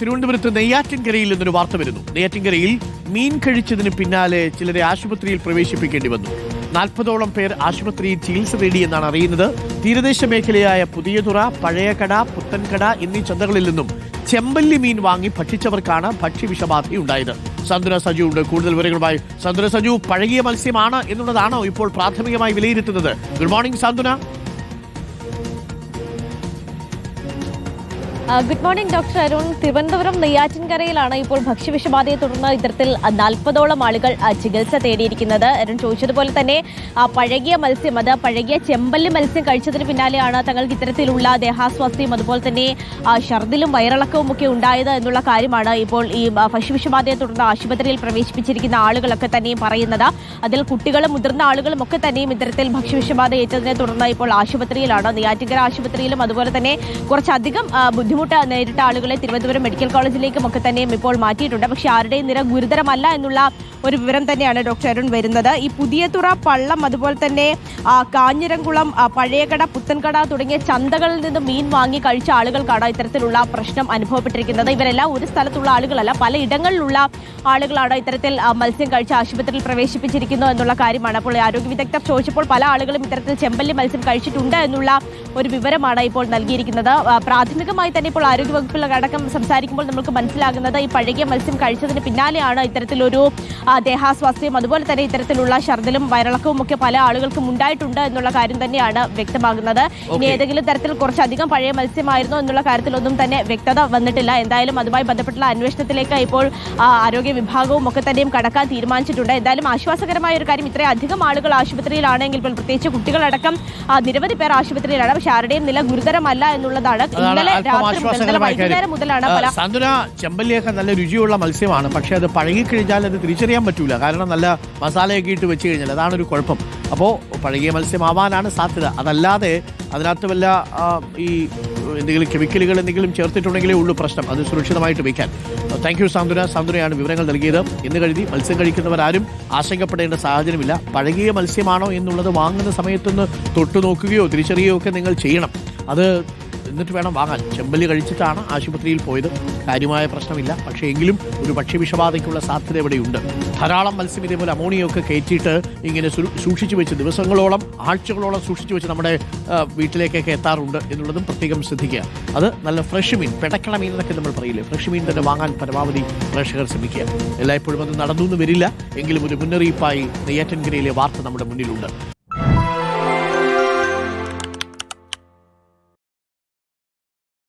തിരുവനന്തപുരത്ത് നെയ്യാറ്റിൻകരയിൽ നിന്നൊരു വാർത്ത വരുന്നു. നെയ്യാറ്റിൻകരയിൽ മീൻ കഴിച്ചതിന് പിന്നാലെ ചിലരെ ആശുപത്രിയിൽ പ്രവേശിപ്പിക്കേണ്ടി വന്നു. നാൽപ്പതോളം പേർ ആശുപത്രിയിൽ ചികിത്സ തേടിയെന്നാണ് അറിയുന്നത്. തീരദേശ മേഖലയായ പുതിയതുറ പഴയകട പുത്തൻകട എന്നീ ചന്തകളിൽ നിന്നും ചെമ്പല്ലി മീൻ വാങ്ങി ഭക്ഷിച്ചവർക്കാണ് ഭക്ഷ്യവിഷബാധയുണ്ടായത് സന്തുന സജു ഉണ്ട്. കൂടുതൽ വിവരങ്ങളുമായി സന്തുന സജു പഴകിയ മത്സ്യമാണ് എന്നുള്ളതാണോ ഇപ്പോൾ പ്രാഥമികമായി വിലയിരുത്തുന്നത്? ഗുഡ് മോർണിംഗ് സാന്ത്വന good morning doctor Arun Thiruvananthapuram നെയ്യാറ്റിൻകരയിലാണ് ഇപ്പോൾ ഭക്ഷ്യവിഷബാധയെ തുടർന്ന് ഇത്തരത്തിൽ നാൽപ്പതോളം ആളുകൾ ചികിത്സ തേടിയിരിക്കുന്നത്. അരുൺ ചോദിച്ചതുപോലെ തന്നെ പഴകിയ മത്സ്യം അത് പഴകിയ ചെമ്പല്ലി മത്സ്യം കഴിച്ചതിന് പിന്നാലെയാണ് തങ്ങൾക്ക് ഇത്തരത്തിലുള്ള ദേഹാസ്വാസ്ഥ്യം അതുപോലെ തന്നെ ആ, ഛർദിലും വയറിളക്കവും ഒക്കെ ഉണ്ടായത് എന്നുള്ള കാര്യമാണ് ഇപ്പോൾ ഈ ഭക്ഷ്യവിഷബാധയെ തുടർന്ന് ആശുപത്രിയിൽ പ്രവേശിപ്പിച്ചിരിക്കുന്ന ആളുകളൊക്കെ തന്നെയും പറയുന്നത്. അതിൽ കുട്ടികളും മുതിർന്ന ആളുകളും ഒക്കെ തന്നെയും ഇത്തരത്തിൽ ഭക്ഷ്യവിഷബാധ ഏറ്റതിനെ തുടർന്ന് ഇപ്പോൾ ആശുപത്രിയിലാണ് നെയ്യാറ്റിൻകര ആശുപത്രിയിലും അതുപോലെ തന്നെ കുറച്ചധികം ആ, ബുദ്ധിമുട്ട് നേരിട്ട ആളുകളെ തിരുവനന്തപുരം മെഡിക്കൽ കോളേജിലേക്കും ഒക്കെ തന്നെയും ഇപ്പോൾ മാറ്റിയിട്ടുണ്ട്. പക്ഷേ ആരുടെയും നിര ഗുരുതരമല്ല എന്നുള്ള ഒരു വിവരം തന്നെയാണ് ഡോക്ടർ അരുൺ വരുന്നത്. ഈ പുതിയ തുറ പള്ളം അതുപോലെ തന്നെ കാഞ്ഞിരംകുളം പഴയകട പുത്തൻകട തുടങ്ങിയ ചന്തകളിൽ നിന്ന് മീൻ വാങ്ങി കഴിച്ച ആളുകൾക്കാണ് ഇത്തരത്തിലുള്ള പ്രശ്നം അനുഭവപ്പെട്ടിരിക്കുന്നത്. ഇവരെല്ലാം ഒരു സ്ഥലത്തുള്ള ആളുകളല്ല പല ഇടങ്ങളിലുള്ള ആളുകളാണ് ഇത്തരത്തിൽ മത്സ്യം കഴിച്ച് ആശുപത്രിയിൽ പ്രവേശിപ്പിച്ചിരിക്കുന്നു എന്നുള്ള കാര്യമാണ്. അപ്പോൾ ആരോഗ്യ വിദഗ്ധർ ചോദിച്ചപ്പോൾ പല ആളുകളും ഇത്തരത്തിൽ ചെമ്പല്ലി മത്സ്യം കഴിച്ചിട്ടുണ്ട് എന്നുള്ള ഒരു വിവരമാണ് ഇപ്പോൾ നൽകിയിരിക്കുന്നത്. പ്രാഥമികമായി തന്നെ ഇപ്പോൾ ആരോഗ്യ വകുപ്പിൽ അടക്കം സംസാരിക്കുമ്പോൾ നമുക്ക് മനസ്സിലാകുന്നത് ഈ പഴകിയ മത്സ്യം കഴിച്ചതിന് പിന്നാലെയാണ് ഇത്തരത്തിലൊരു ദേഹാസ്വാസ്ഥ്യം. അതുപോലെ തന്നെ ഇത്തരത്തിലുള്ള ഛർദിലും വയറിളക്കവും ഒക്കെ പല ആളുകൾക്കും ഉണ്ടായിട്ടുണ്ട് എന്നുള്ള കാര്യം തന്നെയാണ് വ്യക്തമാകുന്നത്. ഇനി ഏതെങ്കിലും തരത്തിൽ കുറച്ചധികം പഴയ മത്സ്യമായിരുന്നു എന്നുള്ള കാര്യത്തിലൊന്നും തന്നെ വ്യക്തത വന്നിട്ടില്ല. എന്തായാലും അതുമായി ബന്ധപ്പെട്ടുള്ള അന്വേഷണത്തിലേക്ക് ഇപ്പോൾ ആരോഗ്യ വിഭാഗവും ഒക്കെ തന്നെയും കടക്കാൻ തീരുമാനിച്ചിട്ടുണ്ട്. എന്തായാലും ആശ്വാസകരമായ ഒരു കാര്യം ഇത്രയും അധികം ആളുകൾ ആശുപത്രിയിലാണെങ്കിൽ ഇപ്പോൾ പ്രത്യേകിച്ച് കുട്ടികളടക്കം നിരവധി പേർ ആശുപത്രിയിലാണ്. പക്ഷെ ആരുടെയും നില ഗുരുതരമല്ല എന്നുള്ളതാണ്. ഇന്നലെ ഇന്നലെ വൈകുന്നേരം മുതലാണ് പല സാന്ത്വന ചെമ്പല്ലിയൊക്കെ നല്ല രുചിയുള്ള മത്സ്യമാണ്. പക്ഷെ അത് പഴകിക്കഴിഞ്ഞാൽ അത് തിരിച്ചറിയാൻ പറ്റൂല. കാരണം നല്ല മസാലയൊക്കെ ഇട്ട് വെച്ച് കഴിഞ്ഞാൽ അതാണ് ഒരു കുഴപ്പം. അപ്പോൾ പഴകിയ മത്സ്യമാവാനാണ് സാധ്യത. അതല്ലാതെ അതിനകത്ത് വല്ല ഈ എന്തെങ്കിലും കെമിക്കലുകൾ എന്തെങ്കിലും ചേർത്തിട്ടുണ്ടെങ്കിലേ ഉള്ളൂ പ്രശ്നം. അത് സുരക്ഷിതമായിട്ട് വയ്ക്കാൻ. താങ്ക് യു സാന്ത്വന. സാന്ത്വനയാണ് വിവരങ്ങൾ നൽകിയത്. ഇന്ന് കരുതി മത്സ്യം കഴിക്കുന്നവരാരും ആശങ്കപ്പെടേണ്ട സാഹചര്യമില്ല. പഴകിയ മത്സ്യമാണോ എന്നുള്ളത് വാങ്ങുന്ന സമയത്തൊന്ന് തൊട്ടു നോക്കുകയോ തിരിച്ചറിയുകയോ ഒക്കെ നിങ്ങൾ ചെയ്യണം. അത് എന്നിട്ട് വേണം വാങ്ങാൻ. ചെമ്പല്ലി കഴിച്ചിട്ടാണ് ആശുപത്രിയിൽ പോയത്. കാര്യമായ പ്രശ്നമില്ല. പക്ഷേ എങ്കിലും ഒരു ഭക്ഷ്യവിഷബാധയ്ക്കുള്ള സാധ്യത ഇവിടെയുണ്ട്. ധാരാളം മത്സ്യം ഇതേപോലെ അമോണിയൊക്കെ കയറ്റിയിട്ട് ഇങ്ങനെ സൂക്ഷിച്ചു വെച്ച് ദിവസങ്ങളോളം ആഴ്ചകളോളം സൂക്ഷിച്ചു വെച്ച് നമ്മുടെ വീട്ടിലേക്കൊക്കെ എത്താറുണ്ട് എന്നുള്ളതും പ്രത്യേകം ശ്രദ്ധിക്കുക. അത് നല്ല ഫ്രഷ് മീൻ പെടക്കണ മീൻ എന്നൊക്കെ നമ്മൾ പറയില്ലേ? ഫ്രഷ് മീൻ തന്നെ വാങ്ങാൻ പരമാവധി പ്രേക്ഷകർ ശ്രമിക്കുക. എല്ലായ്പ്പോഴും അത് നടന്നു എന്ന് വരില്ല. എങ്കിലും ഒരു മുന്നറിയിപ്പായി നെയ്യാറ്റൻകരയിലെ വാർത്ത നമ്മുടെ മുന്നിലുണ്ട്.